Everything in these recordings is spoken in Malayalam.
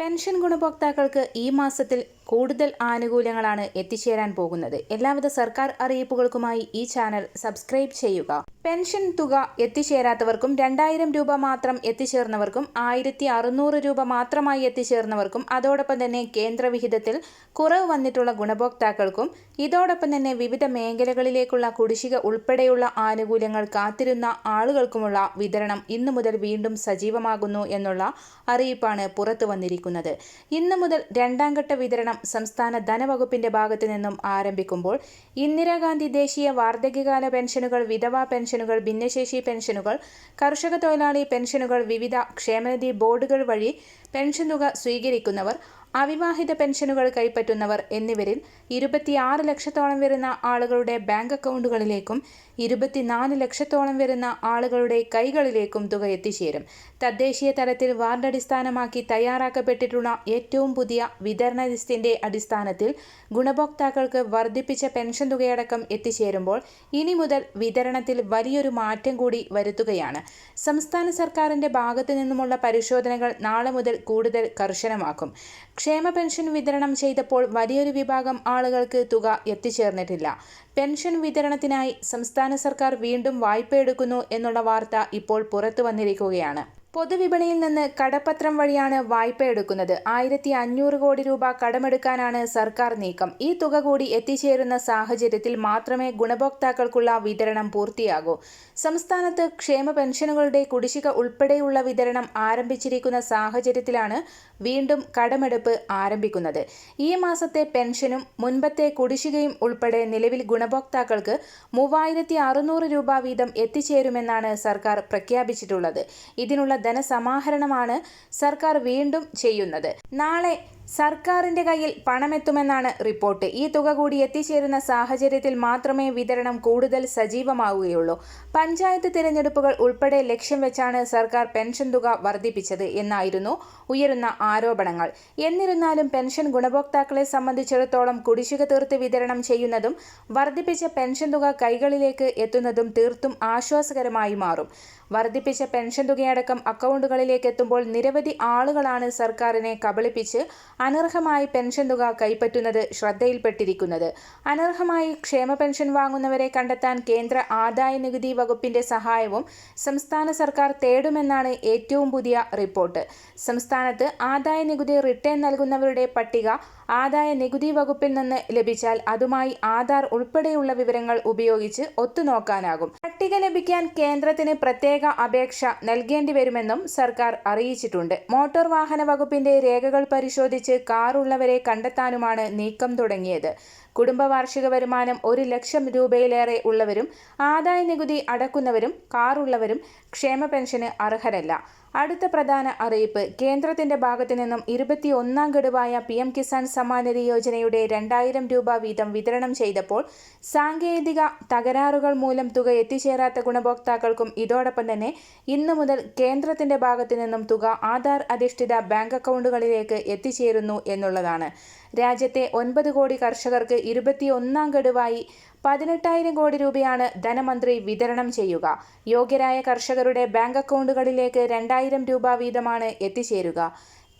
പെൻഷൻ ഗുണഭോക്താക്കൾക്ക് ഈ മാസത്തിൽ കൂടുതൽ ആനുകൂല്യങ്ങളാണ് എത്തിച്ചേരാൻ പോകുന്നത്. എല്ലാവിധ സർക്കാർ അറിയിപ്പുകൾക്കുമായി ഈ ചാനൽ സബ്സ്ക്രൈബ് ചെയ്യുക. പെൻഷൻ തുക എത്തിച്ചേരാത്തവർക്കും രണ്ടായിരം രൂപ മാത്രം എത്തിച്ചേർന്നവർക്കും ആയിരത്തി അറുന്നൂറ് രൂപ മാത്രമായി എത്തിച്ചേർന്നവർക്കും അതോടൊപ്പം തന്നെ കേന്ദ്രവിഹിതത്തിൽ കുറവ് വന്നിട്ടുള്ള ഗുണഭോക്താക്കൾക്കും ഇതോടൊപ്പം തന്നെ വിവിധ മേഖലകളിലേക്കുള്ള കുടിശ്ശിക ഉൾപ്പെടെയുള്ള ആനുകൂല്യങ്ങൾ കാത്തിരുന്ന ആളുകൾക്കുമുള്ള വിതരണം ഇന്നു മുതൽ വീണ്ടും സജീവമാകുന്നു എന്നുള്ള അറിയിപ്പാണ് പുറത്തു വന്നിരിക്കുന്നത്. ഇന്നു മുതൽ രണ്ടാം ഘട്ട വിതരണം സംസ്ഥാന ധനവകുപ്പിന്റെ ഭാഗത്തു നിന്നും ആരംഭിക്കുമ്പോൾ ഇന്ദിരാഗാന്ധി ദേശീയ വാർദ്ധക്യകാല പെൻഷനുകൾ വിധവാ പെൻഷനുകൾ ഭിന്നശേഷി പെൻഷനുകൾ കർഷക തൊഴിലാളി പെൻഷനുകൾ വിവിധ ക്ഷേമനിധി ബോർഡുകൾ വഴി പെൻഷൻ തുക സ്വീകരിക്കുന്നവർ അവിവാഹിത പെൻഷനുകൾ കൈപ്പറ്റുന്നവർ എന്നിവരിൽ ഇരുപത്തിയാറ് ലക്ഷത്തോളം വരുന്ന ആളുകളുടെ ബാങ്ക് അക്കൗണ്ടുകളിലേക്കും ഇരുപത്തിനാല് ലക്ഷത്തോളം വരുന്ന ആളുകളുടെ കൈകളിലേക്കും തുക എത്തിച്ചേരും. തദ്ദേശീയ തലത്തിൽ വാർഡ് അടിസ്ഥാനമാക്കി തയ്യാറാക്കപ്പെട്ടിട്ടുള്ള ഏറ്റവും പുതിയ വിതരണ ലിസ്റ്റിന്റെ അടിസ്ഥാനത്തിൽ ഗുണഭോക്താക്കൾക്ക് വർദ്ധിപ്പിച്ച പെൻഷൻ തുകയടക്കം എത്തിച്ചേരുമ്പോൾ ഇനി മുതൽ വിതരണത്തിൽ വലിയൊരു മാറ്റം കൂടി വരുത്തുകയാണ്. സംസ്ഥാന സർക്കാരിന്റെ ഭാഗത്തു നിന്നുമുള്ള പരിശോധനകൾ നാളെ മുതൽ കൂടുതൽ കർശനമാക്കും. ക്ഷേമ പെൻഷൻ വിതരണം ചെയ്തപ്പോൾ വലിയൊരു വിഭാഗം ആളുകൾക്ക് തുക എത്തിച്ചേർന്നിട്ടില്ല. പെൻഷൻ വിതരണത്തിനായി സംസ്ഥാന സർക്കാർ വീണ്ടും വായ്പ എടുക്കുന്നു എന്നുള്ള വാർത്ത ഇപ്പോൾ പുറത്തു വന്നിരിക്കുകയാണ്. പൊതുവിപണിയിൽ നിന്ന് കടപ്പത്രം വഴിയാണ് വായ്പ എടുക്കുന്നത്. ആയിരത്തി അഞ്ഞൂറ് കോടി രൂപ കടമെടുക്കാനാണ് സർക്കാർ നീക്കം. ഈ തുക കൂടി എത്തിച്ചേരുന്ന സാഹചര്യത്തിൽ മാത്രമേ ഗുണഭോക്താക്കൾക്കുള്ള വിതരണം പൂർത്തിയാകൂ. സംസ്ഥാനത്ത് ക്ഷേമ പെൻഷനുകളുടെ കുടിശ്ശിക ഉൾപ്പെടെയുള്ള വിതരണം ആരംഭിച്ചിരിക്കുന്ന സാഹചര്യത്തിലാണ് വീണ്ടും കടമെടുപ്പ് ആരംഭിക്കുന്നത്. ഈ മാസത്തെ പെൻഷനും മുൻപത്തെ കുടിശ്ശികയും ഉൾപ്പെടെ നിലവിൽ ഗുണഭോക്താക്കൾക്ക് മൂവായിരത്തി അറുന്നൂറ് രൂപ വീതം എത്തിച്ചേരുമെന്നാണ് സർക്കാർ പ്രഖ്യാപിച്ചിട്ടുള്ളത്. ഇതിനുള്ള ധനസമാഹരണമാണ് സർക്കാർ വീണ്ടും ചെയ്യുന്നത്. നാളെ സർക്കാരിന്റെ കയ്യിൽ പണമെത്തുമെന്നാണ് റിപ്പോർട്ട്. ഈ തുക കൂടി എത്തിച്ചേരുന്ന സാഹചര്യത്തിൽ മാത്രമേ വിതരണം കൂടുതൽ സജീവമാവുകയുള്ളൂ. പഞ്ചായത്ത് തിരഞ്ഞെടുപ്പുകൾ ഉൾപ്പെടെ ലക്ഷ്യം വെച്ചാണ് സർക്കാർ പെൻഷൻ തുക വർദ്ധിപ്പിച്ചത് എന്നായിരുന്നു ഉയരുന്ന ആരോപണങ്ങൾ. എന്നിരുന്നാലും പെൻഷൻ ഗുണഭോക്താക്കളെ സംബന്ധിച്ചിടത്തോളം കുടിശ്ശിക തീർത്ത് വിതരണം ചെയ്യുന്നതും വർദ്ധിപ്പിച്ച പെൻഷൻ തുക കൈകളിലേക്ക് എത്തുന്നതും തീർത്തും ആശ്വാസകരമായി മാറും. വർദ്ധിപ്പിച്ച പെൻഷൻ തുകയടക്കം അക്കൗണ്ടുകളിലേക്ക് എത്തുമ്പോൾ നിരവധി ആളുകളാണ് സർക്കാരിനെ കബളിപ്പിച്ച് അനർഹമായി പെൻഷൻ തുക കൈപ്പറ്റുന്നത് ശ്രദ്ധയിൽപ്പെട്ടിരിക്കുന്നത്. അനർഹമായി ക്ഷേമ പെൻഷൻ വാങ്ങുന്നവരെ കണ്ടെത്താൻ കേന്ദ്ര ആദായ നികുതി വകുപ്പിന്റെ സഹായവും സംസ്ഥാന സർക്കാർ തേടുമെന്നാണ് ഏറ്റവും പുതിയ റിപ്പോർട്ട്. സംസ്ഥാനത്ത് ആദായ നികുതി റിട്ടേൺ നൽകുന്നവരുടെ പട്ടിക ആദായ നികുതി വകുപ്പിൽ നിന്ന് ലഭിച്ചാൽ അതുമായി ആധാർ ഉൾപ്പെടെയുള്ള വിവരങ്ങൾ ഉപയോഗിച്ച് ഒത്തുനോക്കാനാകും. പട്ടിക ലഭിക്കാൻ കേന്ദ്രത്തിന് പ്രത്യേക അപേക്ഷ നൽകേണ്ടി വരുമെന്നും സർക്കാർ അറിയിച്ചിട്ടുണ്ട്. മോട്ടോർ വാഹന വകുപ്പിന്റെ രേഖകൾ പരിശോധിച്ച് കാർ ഉള്ളവരെ കണ്ടെത്താനുമാണ് നീക്കം തുടങ്ങിയത്. കുടുംബ വാർഷിക വരുമാനം ഒരു ലക്ഷം രൂപയിലേറെ ഉള്ളവരും ആദായ നികുതി അടക്കുന്നവരും കാറുള്ളവരും ക്ഷേമ പെൻഷന് അർഹരല്ല. അടുത്ത പ്രധാന അറിയിപ്പ് കേന്ദ്രത്തിന്റെ ഭാഗത്തു നിന്നും ഇരുപത്തി ഒന്നാം ഗഡുവായ പി എം കിസാൻ സമ്മാനിധി യോജനയുടെ രണ്ടായിരം രൂപ വീതം വിതരണം ചെയ്തപ്പോൾ സാങ്കേതിക തകരാറുകൾ മൂലം തുക എത്തിച്ചേരാത്ത ഗുണഭോക്താക്കൾക്കും ഇതോടൊപ്പം തന്നെ ഇന്നു മുതൽ കേന്ദ്രത്തിന്റെ ഭാഗത്തു നിന്നും തുക ആധാർ അധിഷ്ഠിത ബാങ്ക് അക്കൗണ്ടുകളിലേക്ക് എത്തിച്ചേരുന്നു എന്നുള്ളതാണ്. രാജ്യത്തെ ഒൻപത് കോടി കർഷകർക്ക് ഇരുപത്തിയൊന്നാം ഗഡുവായി പതിനെട്ടായിരം കോടി രൂപയാണ് ധനമന്ത്രി വിതരണം ചെയ്യുക. യോഗ്യരായ കർഷകരുടെ ബാങ്ക് അക്കൗണ്ടുകളിലേക്ക് രണ്ടായിരം രൂപ വീതമാണ് എത്തിച്ചേരുക.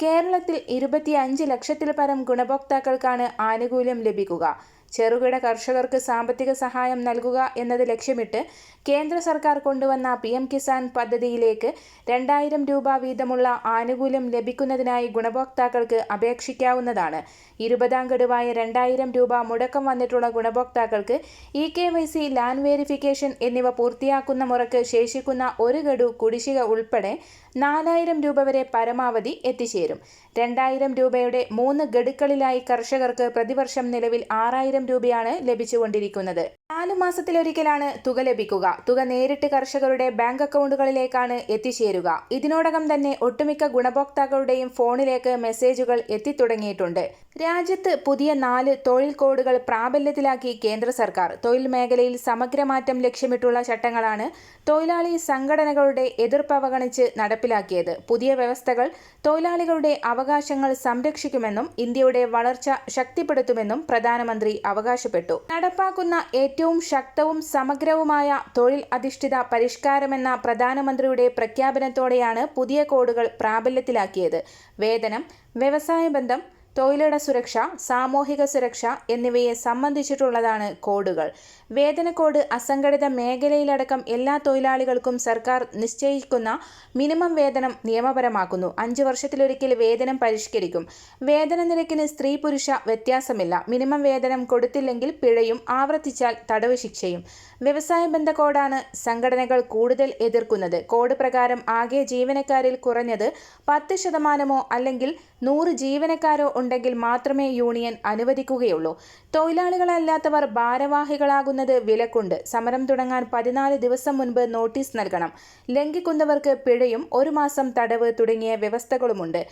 കേരളത്തിൽ ഇരുപത്തിയഞ്ച് ലക്ഷത്തിൽ പരം ഗുണഭോക്താക്കൾക്കാണ് ആനുകൂല്യം ലഭിക്കുക. ചെറുകിട കർഷകർക്ക് സാമ്പത്തിക സഹായം നൽകുക എന്നത് ലക്ഷ്യമിട്ട് കേന്ദ്ര സർക്കാർ കൊണ്ടുവന്ന പി എം കിസാൻ പദ്ധതിയിലേക്ക് രണ്ടായിരം രൂപ വീതമുള്ള ആനുകൂല്യം ലഭിക്കുന്നതിനായി ഗുണഭോക്താക്കൾക്ക് അപേക്ഷിക്കാവുന്നതാണ്. ഇരുപതാം ഗഡുവായ രണ്ടായിരം രൂപ മുടക്കം വന്നിട്ടുള്ള ഗുണഭോക്താക്കൾക്ക് E K Y C land verification എന്നിവ പൂർത്തിയാക്കുന്ന മുറക്ക് ശേഷിക്കുന്ന ഒരു ഗഡു കുടിശ്ശിക ഉൾപ്പെടെ നാലായിരം രൂപ വരെ പരമാവധി എത്തിച്ചേരും. രണ്ടായിരം രൂപയുടെ മൂന്ന് ഗഡുക്കളിലായി കർഷകർക്ക് പ്രതിവർഷം നിലവിൽ ആറായിരം രൂപയാണ് ലഭിച്ചുകൊണ്ടിരിക്കുന്നത്. നാലു മാസത്തിലൊരിക്കലാണ് തുക ലഭിക്കുക. തുക നേരിട്ട് കർഷകരുടെ ബാങ്ക് അക്കൗണ്ടുകളിലേക്കാണ് എത്തിച്ചേരുക. ഇതിനോടകം തന്നെ ഒട്ടുമിക്ക ഗുണഭോക്താക്കളുടെയും ഫോണിലേക്ക് മെസ്സേജുകൾ എത്തിത്തുടങ്ങിയിട്ടുണ്ട്. രാജ്യത്ത് പുതിയ നാല് തൊഴിൽ കോഡുകൾ പ്രാബല്യത്തിലാക്കി കേന്ദ്ര സർക്കാർ. തൊഴിൽ മേഖലയിൽ സമഗ്രമാറ്റം ലക്ഷ്യമിട്ടുള്ള ചട്ടങ്ങളാണ് തൊഴിലാളി സംഘടനകളുടെ എതിർപ്പ് അവഗണിച്ച് നടപ്പിലാക്കിയത്. പുതിയ വ്യവസ്ഥകൾ തൊഴിലാളികളുടെ അവകാശങ്ങൾ സംരക്ഷിക്കുമെന്നും ഇന്ത്യയുടെ വളർച്ച ശക്തിപ്പെടുത്തുമെന്നും പ്രധാനമന്ത്രി അവകാശപ്പെട്ടു. നടപ്പാക്കുന്ന ഏറ്റവും ശക്തവും സമഗ്രവുമായ തൊഴിൽ അധിഷ്ഠിത പരിഷ്കാരമെന്ന പ്രധാനമന്ത്രിയുടെ പ്രഖ്യാപനത്തോടെയാണ് പുതിയ കോഡുകൾ പ്രാബല്യത്തിലാക്കിയത്. വേതനം വ്യവസായ ബന്ധം തൊഴിലിട സുരക്ഷ സാമൂഹിക സുരക്ഷ എന്നിവയെ സംബന്ധിച്ചിട്ടുള്ളതാണ് കോഡുകൾ. വേതന കോഡ് അസംഘടിത മേഖലയിലടക്കം എല്ലാ തൊഴിലാളികൾക്കും സർക്കാർ നിശ്ചയിക്കുന്ന മിനിമം വേതനം നിയമപരമാക്കുന്നു. അഞ്ച് വർഷത്തിലൊരിക്കൽ വേതനം പരിഷ്കരിക്കും. വേതന നിരക്കിന് സ്ത്രീ പുരുഷ വ്യത്യാസമില്ല. മിനിമം വേതനം കൊടുത്തില്ലെങ്കിൽ പിഴയും ആവർത്തിച്ചാൽ തടവ് ശിക്ഷയും. വ്യവസായ ബന്ധ കോഡാണ് സംഘടനകൾ കൂടുതൽ എതിർക്കുന്നത്. കോഡ് പ്രകാരം ആകെ ജീവനക്കാരിൽ കുറഞ്ഞത് പത്ത് ശതമാനമോ അല്ലെങ്കിൽ നൂറ് ജീവനക്കാരോ ഉണ്ടെങ്കിൽ മാത്രമേ യൂണിയൻ അനുവദിക്കുകയുള്ളൂ. തൊഴിലാളികളല്ലാത്തവർ ഭാരവാഹികളാകുന്നത് വിലക്കുണ്ട്. സമരം തുടങ്ങാൻ പതിനാല് ദിവസം മുൻപ് നോട്ടീസ് നൽകണം. ലംഘിക്കുന്നവർക്ക് പിഴയും ഒരു മാസം തടവ് തുടങ്ങിയ വ്യവസ്ഥകളുമുണ്ട്.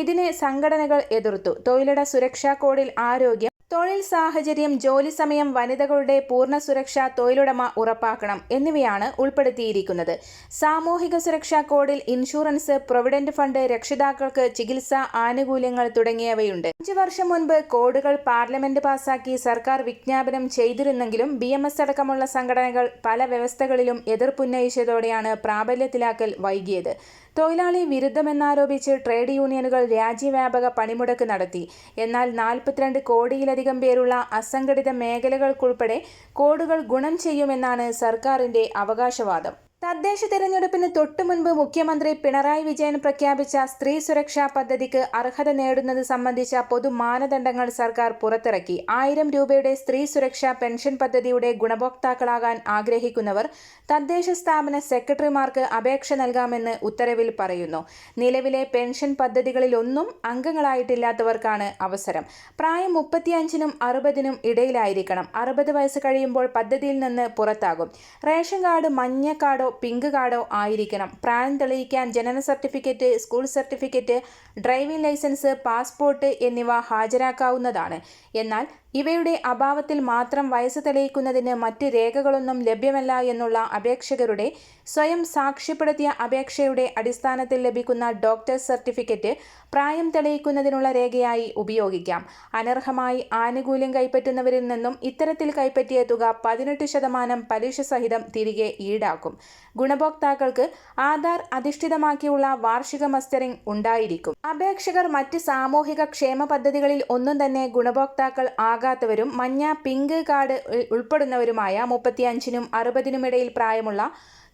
ഇതിനെ സംഘടനകൾ എതിർത്തു. തൊഴിലിട സുരക്ഷാ കോഡിൽ ആരോഗ്യം തൊഴിൽ സാഹചര്യം ജോലി സമയം വനിതകളുടെ പൂർണ സുരക്ഷ തൊഴിലുടമ ഉറപ്പാക്കണം എന്നിവയാണ് ഉൾപ്പെടുത്തിയിരിക്കുന്നത്. സാമൂഹിക സുരക്ഷാ കോഡിൽ ഇൻഷുറൻസ് പ്രൊവിഡന്റ് ഫണ്ട് രക്ഷിതാക്കൾക്ക് ചികിത്സ ആനുകൂല്യങ്ങൾ തുടങ്ങിയവയുണ്ട്. അഞ്ചു വർഷം മുൻപ് കോഡുകൾ പാർലമെന്റ് പാസാക്കി സർക്കാർ വിജ്ഞാപനം ചെയ്തിരുന്നെങ്കിലും ബി അടക്കമുള്ള സംഘടനകൾ പല വ്യവസ്ഥകളിലും എതിർപ്പുന്നയിച്ചതോടെയാണ് പ്രാബല്യത്തിലാക്കൽ വൈകിയത്. തൊഴിലാളി വിരുദ്ധമെന്നാരോപിച്ച് ട്രേഡ് യൂണിയനുകൾ രാജ്യവ്യാപക പണിമുടക്ക് നടത്തി. എന്നാൽ നാൽപ്പത്തിരണ്ട് കോടിയിലധികം പേരുള്ള അസംഘടിത മേഖലകൾക്കുൾപ്പെടെ കോഡുകൾ ഗുണം ചെയ്യുമെന്നാണ് സർക്കാരിന്റെ അവകാശവാദം. തദ്ദേശ തെരഞ്ഞെടുപ്പിന് തൊട്ടു മുൻപ് മുഖ്യമന്ത്രി പിണറായി വിജയൻ പ്രഖ്യാപിച്ച സ്ത്രീ സുരക്ഷാ പദ്ധതിക്ക് അർഹത നേടുന്നത് സംബന്ധിച്ച പൊതു മാനദണ്ഡങ്ങൾ സർക്കാർ പുറത്തിറക്കി. ആയിരം രൂപയുടെ സ്ത്രീ സുരക്ഷാ പെൻഷൻ പദ്ധതിയുടെ ഗുണഭോക്താക്കളാകാൻ ആഗ്രഹിക്കുന്നവർ തദ്ദേശ സ്ഥാപന സെക്രട്ടറിമാർക്ക് അപേക്ഷ നൽകാമെന്ന് ഉത്തരവിൽ പറയുന്നു. നിലവിലെ പെൻഷൻ പദ്ധതികളിലൊന്നും അംഗങ്ങളായിട്ടില്ലാത്തവർക്കാണ് അവസരം. പ്രായം മുപ്പത്തിയഞ്ചിനും അറുപതിനും ഇടയിലായിരിക്കണം. അറുപത് വയസ്സ് കഴിയുമ്പോൾ പദ്ധതിയിൽ നിന്ന് പുറത്താകും. റേഷൻ കാർഡ് മഞ്ഞ കാർഡോ പിങ്ക് കാർഡോ ആയിരിക്കണം. പ്രായം തെളിയിക്കാൻ ജനന certificate school certificate driving licence passport എന്നിവ ഹാജരാക്കാവുന്നതാണ്. എന്നാൽ ഇവയുടെ അഭാവത്തിൽ മാത്രം വയസ്സ് തെളിയിക്കുന്നതിന് മറ്റ് രേഖകളൊന്നും ലഭ്യമല്ല എന്നുള്ള അപേക്ഷകരുടെ സ്വയം സാക്ഷ്യപ്പെടുത്തിയ അപേക്ഷയുടെ അടിസ്ഥാനത്തിൽ ലഭിക്കുന്ന ഡോക്ടർ സർട്ടിഫിക്കറ്റ് പ്രായം തെളിയിക്കുന്നതിനുള്ള രേഖയായി ഉപയോഗിക്കാം. അനർഹമായി ആനുകൂല്യം കൈപ്പറ്റുന്നവരിൽ നിന്നും ഇത്തരത്തിൽ കൈപ്പറ്റിയ തുക പതിനെട്ട് ശതമാനം പലിശ സഹിതം തിരികെ ഈടാക്കും. ഗുണഭോക്താക്കൾക്ക് ആധാർ അധിഷ്ഠിതമാക്കിയുള്ള വാർഷിക മസ്റ്ററിംഗ് ഉണ്ടായിരിക്കും. അപേക്ഷകർ മറ്റ് സാമൂഹിക ക്ഷേമ പദ്ധതികളിൽ ഒന്നും തന്നെ ഗുണഭോക്താക്കൾ ആകാത്തവരും മഞ്ഞ പിങ്ക് കാർഡ് ഉൾപ്പെടുന്നവരുമായ മുപ്പത്തിയഞ്ചിനും അറുപതിനുമിടയിൽ പ്രായമുള്ള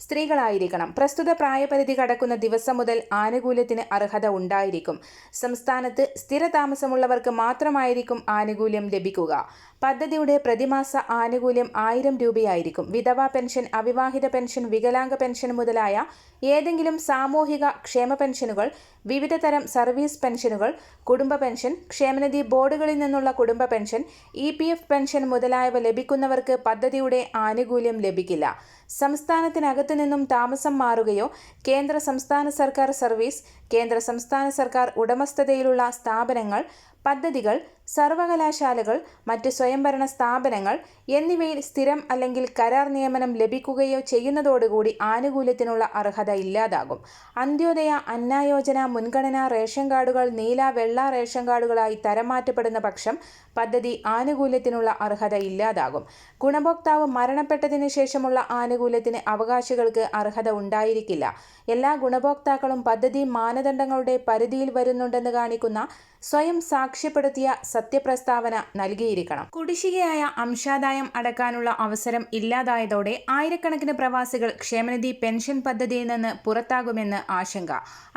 സ്ത്രീകളായിരിക്കണം. പ്രസ്തുത പ്രായപരിധി കടക്കുന്ന ദിവസം മുതൽ ആനുകൂല്യത്തിന് അർഹത ഉണ്ടായിരിക്കും. സംസ്ഥാനത്ത് സ്ഥിരതാമസമുള്ളവർക്ക് മാത്രമായിരിക്കും ആനുകൂല്യം ലഭിക്കുക. പദ്ധതിയുടെ പ്രതിമാസ ആനുകൂല്യം ആയിരം രൂപയായിരിക്കും. വിധവാ പെൻഷൻ അവിവാഹിത പെൻഷൻ വികലാംഗ പെൻഷൻ മുതലായ ഏതെങ്കിലും സാമൂഹിക ക്ഷേമ പെൻഷനുകൾ വിവിധ തരം സർവീസ് പെൻഷനുകൾ കുടുംബ പെൻഷൻ ക്ഷേമനിധി ബോർഡുകളിൽ നിന്നുള്ള കുടുംബ pension E P F pension മുതലായവ ലഭിക്കുന്നവർക്ക് പദ്ധതിയുടെ ആനുകൂല്യം ലഭിക്കില്ല. സംസ്ഥാനത്തിനകത്തു നിന്നും താമസം മാറുകയോ കേന്ദ്ര സംസ്ഥാന സർക്കാർ സർവീസ് കേന്ദ്ര സംസ്ഥാന സർക്കാർ ഉടമസ്ഥതയിലുള്ള സ്ഥാപനങ്ങൾ പദ്ധതികൾ സർവകലാശാലകൾ മറ്റ് സ്വയംഭരണ സ്ഥാപനങ്ങൾ എന്നിവയിൽ സ്ഥിരം അല്ലെങ്കിൽ കരാർ നിയമനം ലഭിക്കുകയോ ചെയ്യുന്നതോടുകൂടി ആനുകൂല്യത്തിനുള്ള അർഹത ഇല്ലാതാകും. അന്ത്യോദയ അന്നായോജന മുൻഗണന റേഷൻ കാർഡുകൾ നീല വെള്ള റേഷൻ കാർഡുകളായി തരം മാറ്റപ്പെടുന്ന പക്ഷം പദ്ധതി ആനുകൂല്യത്തിനുള്ള അർഹത ഇല്ലാതാകും. ഗുണഭോക്താവ് മരണപ്പെട്ടതിന് ശേഷമുള്ള ആനുകൂല്യത്തിന് അവകാശികൾക്ക് അർഹത ഉണ്ടായിരിക്കില്ല. എല്ലാ ഗുണഭോക്താക്കളും പദ്ധതി മാനദണ്ഡങ്ങളുടെ പരിധിയിൽ വരുന്നുണ്ടെന്ന് കാണിക്കുന്ന സ്വയം സാക്ഷ്യപ്പെടുത്തിയ സത്യപ്രസ്താവന നൽകിയിരിക്കണം. കുടിശ്ശികയായ അംശാദായം അടക്കാനുള്ള അവസരം ഇല്ലാതായതോടെ ആയിരക്കണക്കിന് പ്രവാസികൾ ക്ഷേമനിധി പെൻഷൻ പദ്ധതിയിൽ നിന്ന് പുറത്താകുമെന്ന് ആശങ്ക.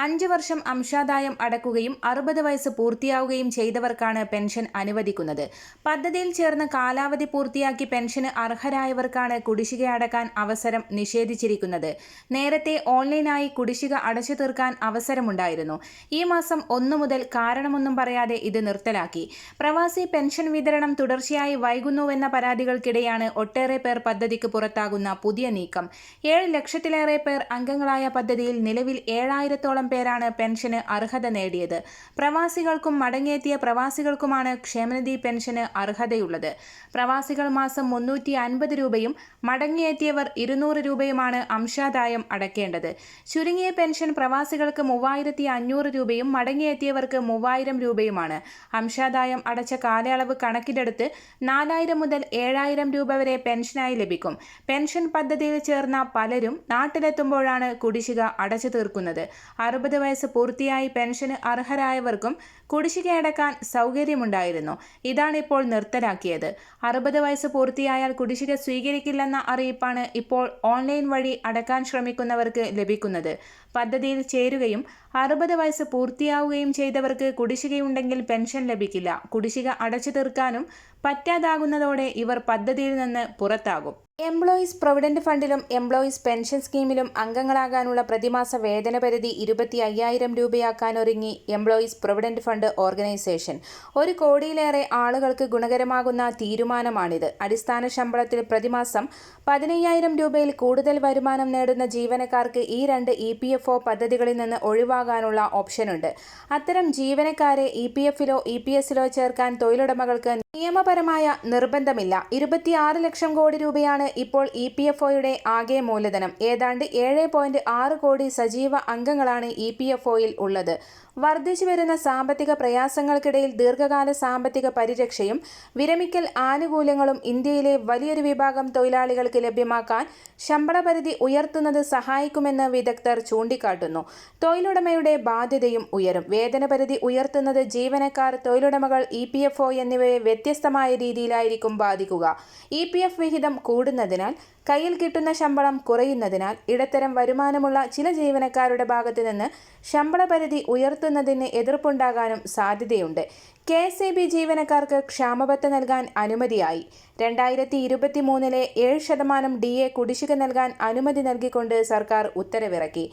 അഞ്ചു വർഷം അംശാദായം അടക്കുകയും അറുപത് വയസ്സ് പൂർത്തിയാവുകയും ചെയ്തവർക്കാണ് പെൻഷൻ അനുവദിക്കുന്നത്. പദ്ധതിയിൽ ചേർന്ന് കാലാവധി പൂർത്തിയാക്കി പെൻഷന് അർഹരായവർക്കാണ് കുടിശ്ശിക അടക്കാൻ അവസരം നിഷേധിച്ചിരിക്കുന്നത്. നേരത്തെ ഓൺലൈനായി കുടിശ്ശിക അടച്ചു തീർക്കാൻ അവസരമുണ്ടായിരുന്നു. ഈ മാസം ഒന്നു മുതൽ കാരണമൊന്നും പറയാതെ ഇത് നിർത്തലാക്കി. പ്രവാസി പെൻഷൻ വിതരണം തുടർച്ചയായി വൈകുന്നുവെന്ന പരാതികൾക്കിടെയാണ് ഒട്ടേറെ പേർ പദ്ധതിക്ക് പുറത്താകുന്ന പുതിയ നീക്കം. ഏഴ് ലക്ഷത്തിലേറെ പേർ അംഗങ്ങളായ പദ്ധതിയിൽ നിലവിൽ ഏഴായിരത്തോളം പേരാണ് പെൻഷന് അർഹത നേടിയത്. പ്രവാസികൾക്കും മടങ്ങിയെത്തിയ പ്രവാസികൾക്കുമാണ് ക്ഷേമനിധി പെൻഷന് അർഹതയുള്ളത്. പ്രവാസികൾ മാസം മുന്നൂറ്റി അൻപത് രൂപയും മടങ്ങിയെത്തിയവർ ഇരുന്നൂറ് രൂപയുമാണ് അംശാദായം അടക്കേണ്ടത്. ചുരുങ്ങിയ പെൻഷൻ പ്രവാസികൾക്ക് മൂവായിരത്തി അഞ്ഞൂറ് രൂപയും മടങ്ങിയെത്തിയവർക്ക് മൂവായിരം രൂപയുമാണ്. അംശാദായം അടച്ച കാലയളവ് കണക്കിലെടുത്ത് നാലായിരം മുതൽ ഏഴായിരം രൂപ വരെ പെൻഷനായി ലഭിക്കും. പെൻഷൻ പദ്ധതിയിൽ ചേർന്ന പലരും നാട്ടിലെത്തുമ്പോഴാണ് കുടിശ്ശിക അടച്ചു തീർക്കുന്നത്. അറുപത് വയസ്സ് പൂർത്തിയായി പെൻഷന് അർഹരായവർക്കും കുടിശ്ശിക അടക്കാൻ സൗകര്യമുണ്ടായിരുന്നു. ഇതാണിപ്പോൾ നിർത്തലാക്കിയത്. അറുപത് വയസ്സ് പൂർത്തിയായാൽ കുടിശ്ശിക സ്വീകരിക്കില്ലെന്ന അറിയിപ്പാണ് ഇപ്പോൾ ഓൺലൈൻ വഴി അടക്കാൻ ശ്രമിക്കുന്നവർക്ക് ലഭിക്കുന്നത്. പദ്ധതിയിൽ ചേരുകയും അറുപത് വയസ്സ് പൂർത്തിയാവുകയും ചെയ്തവർക്ക് കുടിശ്ശികയുണ്ടെങ്കിൽ പെൻഷൻ ലഭിക്കില്ല. കുടിശ്ശിക അടച്ചു തീർക്കാനും പറ്റാതാകുന്നതോടെ ഇവർ പദ്ധതിയിൽ നിന്ന് പുറത്താകും. എംപ്ലോയീസ് പ്രൊവിഡന്റ് ഫണ്ടിലും എംപ്ലോയീസ് പെൻഷൻ സ്കീമിലും അംഗങ്ങളാകാനുള്ള പ്രതിമാസ വേതന പരിധി ഇരുപത്തി അയ്യായിരം രൂപയാക്കാനൊരുങ്ങി എംപ്ലോയീസ് പ്രൊവിഡന്റ് ഫണ്ട് ഓർഗനൈസേഷൻ ഒരു കോടിയിലേറെ ആളുകൾക്ക് ഗുണകരമാകുന്ന തീരുമാനമാണിത്. അടിസ്ഥാന ശമ്പളത്തിൽ പ്രതിമാസം പതിനയ്യായിരം രൂപയിൽ കൂടുതൽ വരുമാനം നേടുന്ന ജീവനക്കാർക്ക് ഈ രണ്ട് ഇ പി എഫ് ഒ പദ്ധതികളിൽ നിന്ന് ഒഴിവാകാനുള്ള ഓപ്ഷനുണ്ട്. അത്തരം ജീവനക്കാരെ ഇ പി എഫിലോ ഇ പി എസിലോ ചേർക്കാൻ തൊഴിലുടമകൾക്ക് നിയമപരമായ നിർബന്ധമില്ല. ഇരുപത്തിയാറ് ലക്ഷം കോടി രൂപയാണ് ഇപ്പോൾ ഇ പി എഫ് ഒയുടെ ആകെ മൂലധനം. ഏതാണ്ട് ഏഴ് പോയിന്റ് ആറ് കോടി സജീവ അംഗങ്ങളാണ് ഇ പി എഫ് ഒയിൽ ഉള്ളത്. വർദ്ധിച്ചു വരുന്ന സാമ്പത്തിക പ്രയാസങ്ങൾക്കിടയിൽ ദീർഘകാല സാമ്പത്തിക പരിരക്ഷയും വിരമിക്കൽ ആനുകൂല്യങ്ങളും ഇന്ത്യയിലെ വലിയൊരു വിഭാഗം തൊഴിലാളികൾക്ക് ലഭ്യമാക്കാൻ ശമ്പള പരിധി ഉയർത്തുന്നത് സഹായിക്കുമെന്ന് വിദഗ്ധർ ചൂണ്ടിക്കാട്ടുന്നു. തൊഴിലുടമയുടെ ബാധ്യതയും ഉയരും. വേതന പരിധി ഉയർത്തുന്നത് ജീവനക്കാർ തൊഴിലുടമകൾ ഇ പി എഫ് ഒ എന്നിവയെ വ്യത്യസ്തമായ രീതിയിലായിരിക്കും ബാധിക്കുക. ഇ പി എഫ് വിഹിതം കൂടുന്നതിനാൽ കയ്യിൽ കിട്ടുന്ന ശമ്പളം കുറയുന്നതിനാൽ ഇടത്തരം വരുമാനമുള്ള ചില ജീവനക്കാരുടെ ഭാഗത്തു നിന്ന് ശമ്പള പരിധി ഉയർത്തുന്നതിന് എതിർപ്പുണ്ടാകാനും സാധ്യതയുണ്ട്. കെ എസ് ഇ ബി ജീവനക്കാർക്ക് ക്ഷാമബത്ത നൽകാൻ അനുമതിയായി. രണ്ടായിരത്തി ഇരുപത്തി മൂന്നിലെ ഏഴ് ശതമാനം ഡി എ കുടിശ്ശിക നൽകാൻ അനുമതി നൽകിക്കൊണ്ട് സർക്കാർ ഉത്തരവിറക്കി.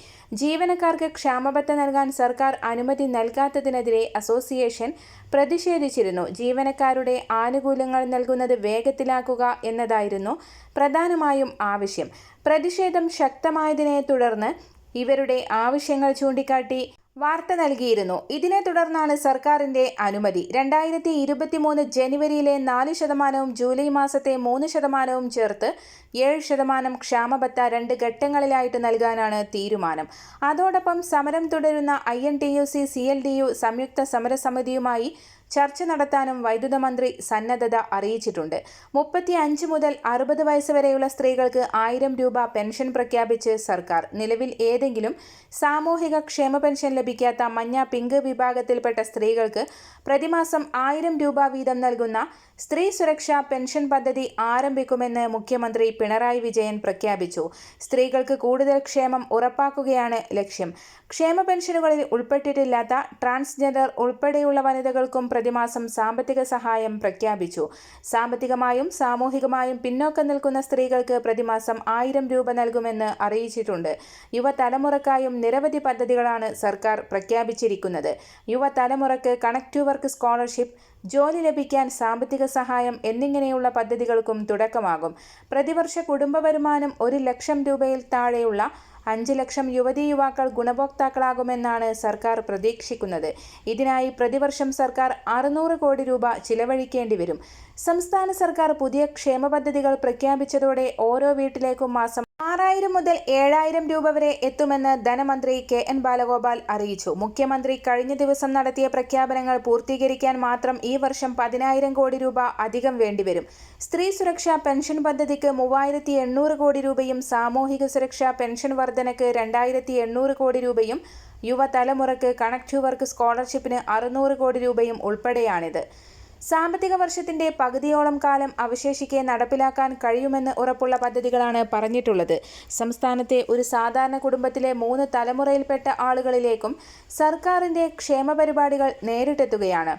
ജീവനക്കാർക്ക് ക്ഷാമബത്ത നൽകാൻ സർക്കാർ അനുമതി നൽകാത്തതിനെതിരെ അസോസിയേഷൻ പ്രതിഷേധിച്ചിരുന്നു. ജീവനക്കാരുടെ ആനുകൂല്യങ്ങൾ നൽകുന്നത് വേഗത്തിലാക്കുക എന്നതായിരുന്നു പ്രധാനമായും ആവശ്യം. പ്രതിഷേധം ശക്തമായതിനെ തുടർന്ന് ഇവരുടെ ആവശ്യങ്ങൾ ചൂണ്ടിക്കാട്ടി വാർത്ത നൽകിയിരുന്നു. ഇതിനെ തുടർന്നാണ് സർക്കാരിന്റെ അനുമതി. രണ്ടായിരത്തി ഇരുപത്തിമൂന്ന് ജനുവരിയിലെ നാല് ശതമാനവും ജൂലൈ മാസത്തെ മൂന്ന് ശതമാനവും ചേർത്ത് ഏഴ് ശതമാനം ക്ഷാമബത്ത രണ്ട് ഘട്ടങ്ങളിലായിട്ട് നൽകാനാണ് തീരുമാനം. അതോടൊപ്പം സമരം തുടരുന്ന I N T U C C L D U സംയുക്ത സമരസമിതിയുമായി ചർച്ച നടത്താനും വൈദ്യുത മന്ത്രി സന്നദ്ധത അറിയിച്ചിട്ടുണ്ട്. മുപ്പത്തി അഞ്ച് മുതൽ അറുപത് വയസ്സ് വരെയുള്ള സ്ത്രീകൾക്ക് ആയിരം രൂപ പെൻഷൻ പ്രഖ്യാപിച്ച് സർക്കാർ. നിലവിൽ ഏതെങ്കിലും സാമൂഹിക ക്ഷേമ പെൻഷൻ ലഭിക്കാത്ത മഞ്ഞ പിങ്ക് വിഭാഗത്തിൽപ്പെട്ട സ്ത്രീകൾക്ക് പ്രതിമാസം ആയിരം രൂപ വീതം നൽകുന്ന സ്ത്രീ സുരക്ഷാ പെൻഷൻ പദ്ധതി ആരംഭിക്കുമെന്ന് മുഖ്യമന്ത്രി പിണറായി വിജയൻ പ്രഖ്യാപിച്ചു. സ്ത്രീകൾക്ക് കൂടുതൽ ക്ഷേമം ഉറപ്പാക്കുകയാണ് ലക്ഷ്യം. ക്ഷേമ പെൻഷനുകളിൽ ഉൾപ്പെട്ടിട്ടില്ലാത്ത ട്രാൻസ്ജെൻഡർ ഉൾപ്പെടെയുള്ള വനിതകൾക്കും പ്രതിമാസം സാമ്പത്തിക സഹായം പ്രഖ്യാപിച്ചു. സാമ്പത്തികമായും സാമൂഹികമായും പിന്നോക്കം നിൽക്കുന്ന സ്ത്രീകൾക്ക് പ്രതിമാസം ആയിരം രൂപ നൽകുമെന്ന് അറിയിച്ചിട്ടുണ്ട്. യുവതലമുറക്കായും നിരവധി പദ്ധതികളാണ് സർക്കാർ പ്രഖ്യാപിച്ചിരിക്കുന്നത്. യുവതലമുറക്ക് കണക്ട് വർക്ക് സ്കോളർഷിപ്പ് ജോലി ലഭിക്കാൻ സാമ്പത്തിക സഹായം എന്നിങ്ങനെയുള്ള പദ്ധതികൾക്കും തുടക്കമാകും. പ്രതിവർഷ കുടുംബ വരുമാനം ഒരു ലക്ഷം രൂപയിൽ താഴെയുള്ള അഞ്ച് ലക്ഷം യുവതി യുവാക്കൾ ഗുണഭോക്താക്കളാകുമെന്നാണ് സർക്കാർ പ്രതീക്ഷിക്കുന്നത്. ഇതിനായി പ്രതിവർഷം സർക്കാർ അറുന്നൂറ് കോടി രൂപ ചിലവഴിക്കേണ്ടി വരും. സംസ്ഥാന സർക്കാർ പുതിയ ക്ഷേമ പദ്ധതികൾ പ്രഖ്യാപിച്ചതോടെ ഓരോ വീട്ടിലേക്കും മാസം ആറായിരം മുതൽ ഏഴായിരം രൂപ വരെ എത്തുമെന്ന് ധനമന്ത്രി കെ എൻ ബാലഗോപാൽ അറിയിച്ചു. മുഖ്യമന്ത്രി കഴിഞ്ഞ ദിവസം നടത്തിയ പ്രഖ്യാപനങ്ങൾ പൂർത്തീകരിക്കാൻ മാത്രം ഈ വർഷം പതിനായിരം കോടി രൂപ അധികം വേണ്ടിവരും. സ്ത്രീ സുരക്ഷാ പെൻഷൻ പദ്ധതിക്ക് മൂവായിരത്തി എണ്ണൂറ് കോടി രൂപയും സാമൂഹിക സുരക്ഷാ പെൻഷൻ വർധനയ്ക്ക് രണ്ടായിരത്തി എണ്ണൂറ് കോടി രൂപയും യുവതലമുറയ്ക്ക് കണക്ട് ടു വർക്ക് സ്കോളർഷിപ്പിന് അറുന്നൂറ് കോടി രൂപയും ഉൾപ്പെടെയാണിത്. സാമ്പത്തിക വർഷത്തിന്റെ പകുതിയോളം കാലം അവശേഷിക്കെ നടപ്പിലാക്കാൻ കഴിയുമെന്ന് ഉറപ്പുള്ള പദ്ധതികളാണ് പറഞ്ഞിട്ടുള്ളത്. സംസ്ഥാനത്തെ ഒരു സാധാരണ കുടുംബത്തിലെ മൂന്ന് തലമുറയിൽപ്പെട്ട ആളുകളിലേക്കും സർക്കാരിന്റെ ക്ഷേമ പരിപാടികൾ നേരിട്ടെത്തുകയാണ്.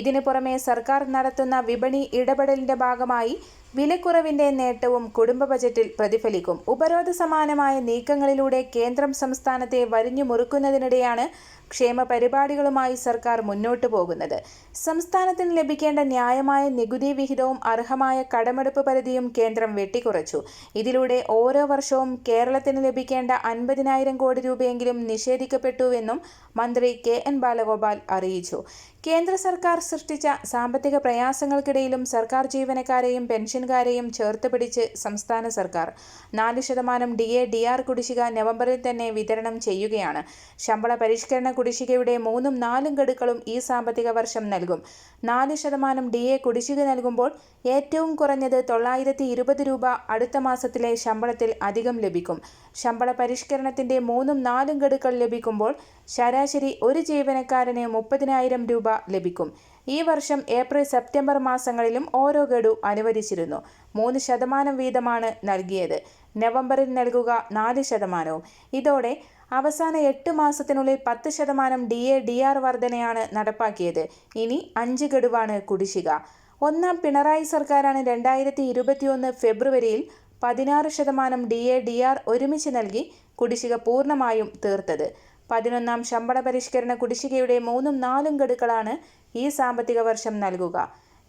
ഇതിനു പുറമെ സർക്കാർ നടത്തുന്ന വിപണി ഇടപെടലിന്റെ ഭാഗമായി വിലക്കുറവിന്റെ നേട്ടവും കുടുംബ ബജറ്റിൽ പ്രതിഫലിക്കും. ഉപരോധ സമാനമായ നീക്കങ്ങളിലൂടെ കേന്ദ്രം സംസ്ഥാനത്തെ വരിഞ്ഞു മുറുക്കുന്നതിനിടെയാണ് ക്ഷേമ പരിപാടികളുമായി സർക്കാർ മുന്നോട്ടു പോകുന്നത്. സംസ്ഥാനത്തിന് ലഭിക്കേണ്ട ന്യായമായ നികുതി വിഹിതവും അർഹമായ കടമെടുപ്പ് പരിധിയും കേന്ദ്രം വെട്ടിക്കുറച്ചു. ഇതിലൂടെ ഓരോ വർഷവും കേരളത്തിന് ലഭിക്കേണ്ട അൻപതിനായിരം കോടി രൂപയെങ്കിലും നിഷേധിക്കപ്പെട്ടുവെന്നും മന്ത്രി കെ എൻ ബാലഗോപാൽ അറിയിച്ചു. കേന്ദ്ര സർക്കാർ സൃഷ്ടിച്ച സാമ്പത്തിക പ്രയാസങ്ങൾക്കിടയിലും സർക്കാർ ജീവനക്കാരെയും പെൻഷൻകാരെയും ചേർത്ത് പിടിച്ച് സംസ്ഥാന സർക്കാർ. നാല് ശതമാനം ഡി എ ഡി ആർ കുടിശ്ശിക നവംബറിൽ തന്നെ വിതരണം ചെയ്യുകയാണ്. ശമ്പള പരിഷ്കരണ കുടിശ്ശികയുടെ മൂന്നും നാലും ഗഡുക്കളും ഈ സാമ്പത്തിക വർഷം നൽകും. നാല് ശതമാനം ഡി എ കുടിശ്ശിക നൽകുമ്പോൾ ഏറ്റവും കുറഞ്ഞത് തൊള്ളായിരത്തി ഇരുപത് രൂപ അടുത്ത മാസത്തിലെ ശമ്പളത്തിൽ അധികം ലഭിക്കും. ശമ്പള പരിഷ്കരണത്തിന്റെ മൂന്നും നാലും ഗഡുക്കൾ ലഭിക്കുമ്പോൾ ശരാശരി ഒരു ജീവനക്കാരന് മുപ്പതിനായിരം രൂപ ലഭിക്കും. ഈ വർഷം ഏപ്രിൽ സെപ്റ്റംബർ മാസങ്ങളിലും ഓരോ ഗഡു അനുവദിച്ചിരുന്നു. മൂന്ന് ശതമാനം വീതമാണ് നൽകിയത്. നവംബറിൽ നൽകുക നാല് ശതമാനവും. ഇതോടെ അവസാന എട്ട് മാസത്തിനുള്ളിൽ പത്ത് ശതമാനം ഡി എ ഡി ആർ വർധനയാണ് നടപ്പാക്കിയത്. ഇനി അഞ്ച് ഗഡുവാണ് കുടിശ്ശിക. ഒന്നാം പിണറായി സർക്കാരാണ് രണ്ടായിരത്തി ഇരുപത്തിയൊന്ന് ഫെബ്രുവരിയിൽ പതിനാറ് ശതമാനം ഡി എ ഡി ആർ ഒരുമിച്ച് നൽകി കുടിശ്ശിക പൂർണമായും തീർത്തത്. പതിനൊന്നാം ശമ്പള പരിഷ്കരണ കുടിശ്ശികയുടെ മൂന്നും നാലും ഗഡുക്കളാണ് ഈ സാമ്പത്തിക വർഷം നൽകുക.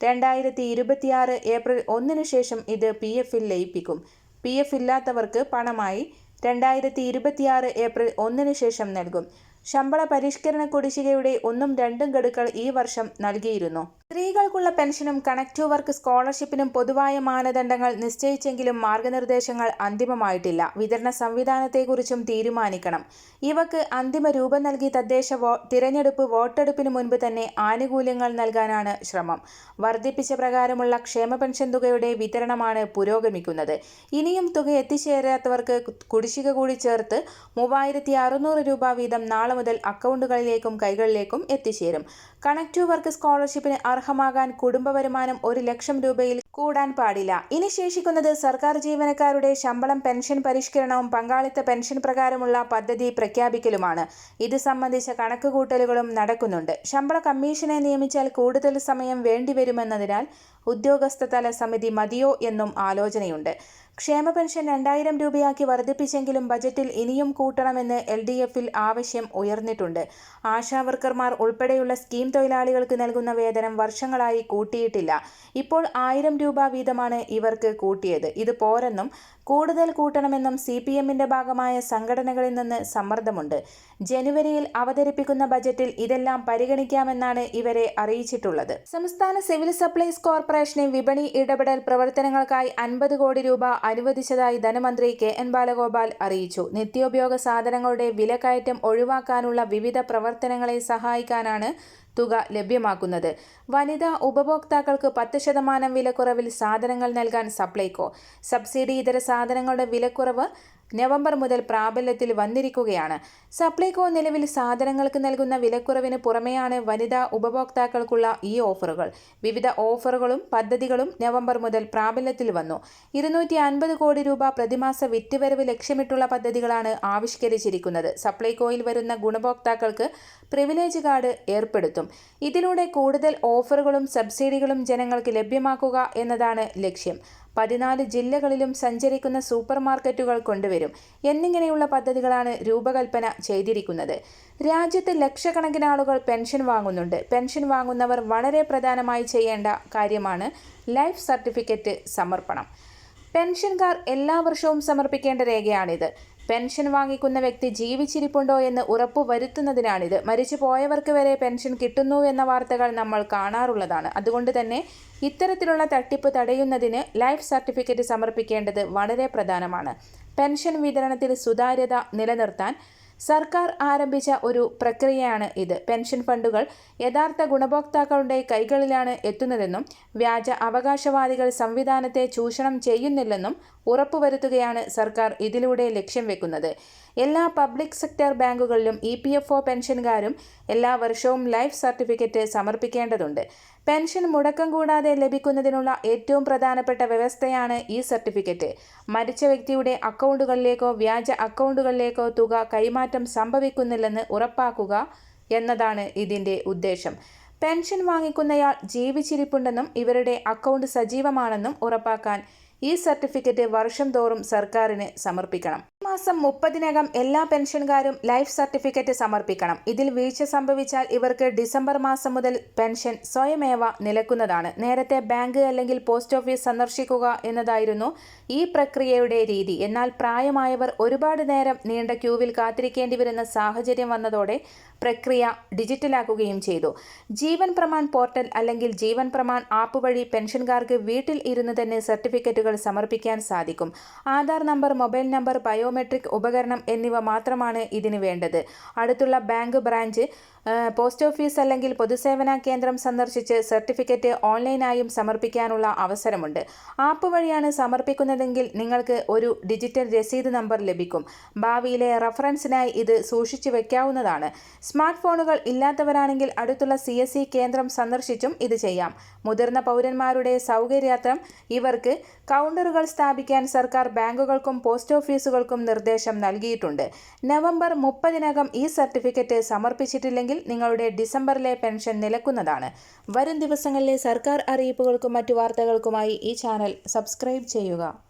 രണ്ടായിരത്തി ഇരുപത്തിയാറ് ഏപ്രിൽ ഒന്നിനു ശേഷം ഇത് പി എഫിൽ ലയിപ്പിക്കും. പി എഫ് ഇല്ലാത്തവർക്ക് പണമായി രണ്ടായിരത്തി ഇരുപത്തിയാറ് ഏപ്രിൽ ഒന്നിനു ശേഷം നൽകും. ശമ്പള പരിഷ്കരണ കുടിശ്ശികയുടെ ഒന്നും രണ്ടും ഗഡുക്കൾ ഈ വർഷം നൽകിയിരുന്നു. സ്ത്രീകൾക്കുള്ള പെൻഷനും കണക്ട് വർക്ക് സ്കോളർഷിപ്പിനും പൊതുവായ മാനദണ്ഡങ്ങൾ നിശ്ചയിച്ചെങ്കിലും മാർഗനിർദ്ദേശങ്ങൾ അന്തിമമായിട്ടില്ല. വിതരണ സംവിധാനത്തെക്കുറിച്ചും തീരുമാനിക്കണം. ഇവക്ക് അന്തിമ രൂപം നൽകി തദ്ദേശ തിരഞ്ഞെടുപ്പ് വോട്ടെടുപ്പിന് മുൻപ് തന്നെ ആനുകൂല്യങ്ങൾ നൽകാനാണ് ശ്രമം. വർദ്ധിപ്പിച്ച പ്രകാരമുള്ള ക്ഷേമ പെൻഷൻ തുകയുടെ വിതരണമാണ് പുരോഗമിക്കുന്നത്. ഇനിയും തുക എത്തിച്ചേരാത്തവർക്ക് കുടിശ്ശിക കൂടി ചേർത്ത് മൂവായിരത്തി രൂപ വീതം നാളെ മുതൽ അക്കൗണ്ടുകളിലേക്കും കൈകളിലേക്കും എത്തിച്ചേരും. കണക്ട് ടു വർക്ക് സ്കോളർഷിപ്പിന് അർഹമാകാൻ കുടുംബ വരുമാനം ഒരു ലക്ഷം രൂപയിൽ കൂടാൻ പാടില്ല. ഇനി ശേഷിക്കുന്നത് സർക്കാർ ജീവനക്കാരുടെ ശമ്പളം പെൻഷൻ പരിഷ്കരണവും പങ്കാളിത്ത പെൻഷൻ പ്രകാരമുള്ള പദ്ധതി പ്രഖ്യാപിക്കലുമാണ്. ഇത് സംബന്ധിച്ച കണക്കുകൂട്ടലുകളും നടക്കുന്നുണ്ട്. ശമ്പള കമ്മീഷനെ നിയമിച്ചാൽ കൂടുതൽ സമയം വേണ്ടിവരുമെന്നതിനാൽ ഉദ്യോഗസ്ഥ തല സമിതി മതിയോ എന്നും ആലോചനയുണ്ട്. ക്ഷേമ പെൻഷൻ രണ്ടായിരം രൂപയാക്കി വർദ്ധിപ്പിച്ചെങ്കിലും ബജറ്റിൽ ഇനിയും കൂട്ടണമെന്ന് എൽ ഡി എഫിൽ ആവശ്യം ഉയർന്നിട്ടുണ്ട്. ആശാവർക്കർമാർ ഉൾപ്പെടെയുള്ള സ്കീം തൊഴിലാളികൾക്ക് നൽകുന്ന വേതനം വർഷങ്ങളായി കൂട്ടിയിട്ടില്ല. ഇപ്പോൾ ആയിരം രൂപ വീതമാണ് ഇവർക്ക് കൂട്ടിയത്. ഇത് പോരെന്നും കൂടുതൽ കൂട്ടണമെന്നും സി പി എമ്മിന്റെ ഭാഗമായ സംഘടനകളിൽ നിന്ന് സമ്മർദ്ദമുണ്ട്. ജനുവരിയിൽ അവതരിപ്പിക്കുന്ന ബജറ്റിൽ ഇതെല്ലാം പരിഗണിക്കാമെന്നാണ് ഇവരെ അറിയിച്ചിട്ടുള്ളത്. സംസ്ഥാന സിവിൽ സപ്ലൈസ് കോർപ്പറേഷനെ വിപണി ഇടപെടൽ പ്രവർത്തനങ്ങൾക്കായി അൻപത് കോടി രൂപ അനുവദിച്ചതായി ധനമന്ത്രി കെ എൻ ബാലഗോപാൽ അറിയിച്ചു. നിത്യോപയോഗ സാധനങ്ങളുടെ വിലക്കയറ്റം ഒഴിവാക്കാനുള്ള വിവിധ പ്രവർത്തനങ്ങളെ സഹായിക്കാനാണ് തുക ലഭ്യമാക്കുന്നത്. വനിതാ ഉപഭോക്താക്കൾക്ക് പത്ത് ശതമാനം വിലക്കുറവിൽ സാധനങ്ങൾ നൽകാൻ സപ്ലൈകോ. സബ്സിഡി ഇതര സാധനങ്ങളുടെ വിലക്കുറവ് നവംബർ മുതൽ പ്രാബല്യത്തിൽ വന്നിരിക്കുകയാണ്. സപ്ലൈകോ നിലവിൽ സാധനങ്ങൾക്ക് നൽകുന്ന വിലക്കുറവിന് പുറമെയാണ് വനിതാ ഉപഭോക്താക്കൾക്കുള്ള ഈ ഓഫറുകൾ. വിവിധ ഓഫറുകളും പദ്ധതികളും നവംബർ മുതൽ പ്രാബല്യത്തിൽ വന്നു. ഇരുന്നൂറ്റി അൻപത് കോടി രൂപ പ്രതിമാസ വിറ്റുവരവ് ലക്ഷ്യമിട്ടുള്ള പദ്ധതികളാണ് ആവിഷ്കരിച്ചിരിക്കുന്നത്. സപ്ലൈകോയിൽ വരുന്ന ഗുണഭോക്താക്കൾക്ക് പ്രിവിലേജ് കാർഡ് ഏർപ്പെടുത്തും. ഇതിലൂടെ കൂടുതൽ ഓഫറുകളും സബ്സിഡികളും ജനങ്ങൾക്ക് ലഭ്യമാക്കുക എന്നതാണ് ലക്ഷ്യം. പതിനാല് ജില്ലകളിലും സഞ്ചരിക്കുന്ന സൂപ്പർ മാർക്കറ്റുകൾ കൊണ്ടുവരും. എന്നിങ്ങനെയുള്ള പദ്ധതികളാണ് രൂപകൽപ്പന ചെയ്തിരിക്കുന്നത്. രാജ്യത്ത് ലക്ഷക്കണക്കിന് ആളുകൾ പെൻഷൻ വാങ്ങുന്നുണ്ട്. പെൻഷൻ വാങ്ങുന്നവർ വളരെ പ്രധാനമായി ചെയ്യേണ്ട കാര്യമാണ് ലൈഫ് സർട്ടിഫിക്കറ്റ് സമർപ്പണം. പെൻഷൻകാർ എല്ലാ വർഷവും സമർപ്പിക്കേണ്ട രേഖയാണിത്. പെൻഷൻ വാങ്ങിക്കുന്ന വ്യക്തി ജീവിച്ചിരിപ്പുണ്ടോ എന്ന് ഉറപ്പു വരുത്തുന്നതിനാണിത്. മരിച്ചു പോയവർക്ക് വരെ പെൻഷൻ കിട്ടുന്നു എന്ന വാർത്തകൾ നമ്മൾ കാണാറുള്ളതാണ്. അതുകൊണ്ട് തന്നെ ഇത്തരത്തിലുള്ള തട്ടിപ്പ് തടയുന്നതിന് ലൈഫ് സർട്ടിഫിക്കറ്റ് സമർപ്പിക്കേണ്ടത് വളരെ പ്രധാനമാണ്. പെൻഷൻ വിതരണത്തിൽ സുതാര്യത നിലനിർത്താൻ സർക്കാർ ആരംഭിച്ച ഒരു പ്രക്രിയയാണ് ഇത്. പെൻഷൻ ഫണ്ടുകൾ യഥാർത്ഥ ഗുണഭോക്താക്കളുടെ കൈകളിലാണ് എത്തുന്നതെന്നും വ്യാജ അവകാശവാദികൾ സംവിധാനത്തെ ചൂഷണം ചെയ്യുന്നില്ലെന്നും ഉറപ്പുവരുത്തുകയാണ് സർക്കാർ ഇതിലൂടെ ലക്ഷ്യം വെക്കുന്നത്. എല്ലാ പബ്ലിക് സെക്ടർ ബാങ്കുകളിലും ഇ പി എഫ് ഒ പെൻഷൻകാരും എല്ലാ വർഷവും ലൈഫ് സർട്ടിഫിക്കറ്റ് സമർപ്പിക്കേണ്ടതുണ്ട്. പെൻഷൻ മുടക്കം കൂടാതെ ലഭിക്കുന്നതിനുള്ള ഏറ്റവും പ്രധാനപ്പെട്ട വ്യവസ്ഥയാണ് ഈ സർട്ടിഫിക്കറ്റ് മരിച്ച വ്യക്തിയുടെ അക്കൗണ്ടുകളിലേക്കോ വ്യാജ അക്കൗണ്ടുകളിലേക്കോ തുക കൈമാറ്റം സംഭവിക്കുന്നില്ലെന്ന് ഉറപ്പാക്കുക എന്നതാണ് ഇതിന്റെ ഉദ്ദേശം. പെൻഷൻ വാങ്ങിക്കുന്നയാൾ ജീവിച്ചിരിപ്പുണ്ടെന്നും ഇവരുടെ അക്കൗണ്ട് സജീവമാണെന്നും ഉറപ്പാക്കാൻ ഈ സർട്ടിഫിക്കറ്റ് വർഷം തോറും സർക്കാരിന് സമർപ്പിക്കണം. മാസം മുപ്പതിനകം എല്ലാ പെൻഷൻകാരും ലൈഫ് സർട്ടിഫിക്കറ്റ് സമർപ്പിക്കണം. ഇതിൽ വീഴ്ച സംഭവിച്ചാൽ ഇവർക്ക് ഡിസംബർ മാസം മുതൽ പെൻഷൻ സ്വയമേവ നിലക്കുന്നതാണ്. നേരത്തെ ബാങ്ക് അല്ലെങ്കിൽ പോസ്റ്റ് ഓഫീസ് സന്ദർശിക്കുക എന്നതായിരുന്നു ഈ പ്രക്രിയയുടെ രീതി. എന്നാൽ പ്രായമായവർ ഒരുപാട് നേരം നീണ്ട ക്യൂവിൽ കാത്തിരിക്കേണ്ടി വരുന്ന സാഹചര്യം വന്നതോടെ പ്രക്രിയ ഡിജിറ്റലാക്കുകയും ചെയ്തു. ജീവൻ പ്രമാൺ പോർട്ടൽ അല്ലെങ്കിൽ ജീവൻ പ്രമാൺ ആപ്പ് വഴി പെൻഷൻകാർക്ക് വീട്ടിൽ ഇരുന്ന് തന്നെ സർട്ടിഫിക്കറ്റുകൾ സമർപ്പിക്കാൻ സാധിക്കും. Aadhaar number mobile number biometric ഉപകരണം എന്നിവ മാത്രമാണ് ഇതിന് വേണ്ടത്. അടുത്തുള്ള ബാങ്ക് ബ്രാഞ്ച് പോസ്റ്റ് ഓഫീസ് അല്ലെങ്കിൽ പൊതുസേവന കേന്ദ്രം സന്ദർശിച്ച് സർട്ടിഫിക്കറ്റ് ഓൺലൈനായും സമർപ്പിക്കാനുള്ള അവസരമുണ്ട്. ആപ്പ് വഴിയാണ് സമർപ്പിക്കുന്നതെങ്കിൽ നിങ്ങൾക്ക് ഒരു ഡിജിറ്റൽ രസീത് നമ്പർ ലഭിക്കും. ഭാവിയിലെ റഫറൻസിനായി ഇത് സൂക്ഷിച്ചു വയ്ക്കാവുന്നതാണ് സ്മാർട്ട് ഫോണുകൾ ഇല്ലാത്തവരാണെങ്കിൽ അടുത്തുള്ള സി എസ് സി കേന്ദ്രം സന്ദർശിച്ചും ഇത് ചെയ്യാം. മുതിർന്ന പൗരന്മാരുടെ സൗകര്യാർത്ഥം ഇവർക്ക് കൗണ്ടറുകൾ സ്ഥാപിക്കാൻ സർക്കാർ ബാങ്കുകൾക്കും പോസ്റ്റ് ഓഫീസുകൾക്കും നിർദ്ദേശം നൽകിയിട്ടുണ്ട്. നവംബർ മുപ്പതിനകം ഈ സർട്ടിഫിക്കറ്റ് സമർപ്പിച്ചിട്ടില്ലെങ്കിൽ നിങ്ങളുടെ ഡിസംബറിലെ പെൻഷൻ നിലക്കുന്നതാണ്. വരും ദിവസങ്ങളിലെ സർക്കാർ അറിയിപ്പുകൾക്കും മറ്റു വാർത്തകൾക്കുമായി ഈ ചാനൽ സബ്സ്ക്രൈബ് ചെയ്യുക.